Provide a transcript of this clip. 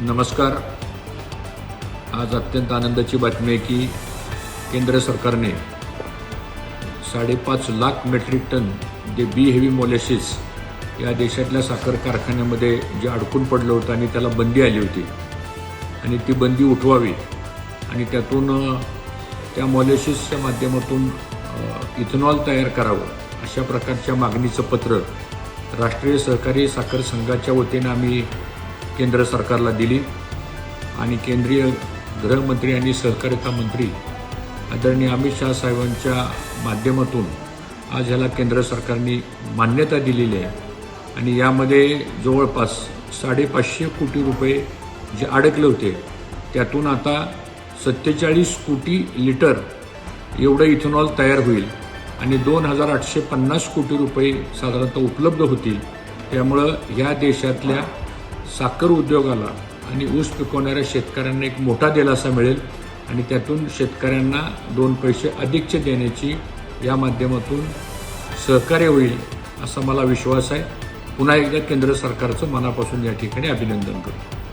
नमस्कार. आज अत्यंत आनंदाची बातमी आहे की केंद्र सरकारने साडेपाच लाख मेट्रिक टन जे बी हेवी मोलेसिस या देशातल्या साखर कारखान्यामध्ये जे अडकून पडलं होतं आणि त्याला बंदी आली होती आणि ती बंदी उठवावी आणि त्यातून त्या मॉलेसिसच्या माध्यमातून इथेनॉल तयार करावं अशा प्रकारच्या मागणीचं पत्र राष्ट्रीय सहकारी साखर संघाच्या वतीनं आम्ही केंद्र सरकारला दिली आणि केंद्रीय गृहमंत्री आणि सहकारिता मंत्री आदरणीय अमित शहा साहेबांच्या माध्यमातून आज ह्याला केंद्र सरकारने मान्यता दिलेली आहे. आणि यामध्ये जवळपास साडेपाचशे कोटी रुपये जे अडकले होते त्यातून आता सत्तेचाळीस कोटी लिटर एवढं इथेनॉल तयार होईल आणि दोन हजार आठशे पन्नास कोटी रुपये साधारणतः उपलब्ध होतील. त्यामुळं ह्या देशातल्या साखर उद्योगाला आणि ऊस पिकवणाऱ्या शेतकऱ्यांना एक मोठा दिलासा मिळेल आणि त्यातून शेतकऱ्यांना दोन पैसे अधिकचे देण्याची या माध्यमातून सहकार्य होईल असा मला विश्वास आहे. पुन्हा एकदा केंद्र सरकारचं मनापासून या ठिकाणी अभिनंदन करतो.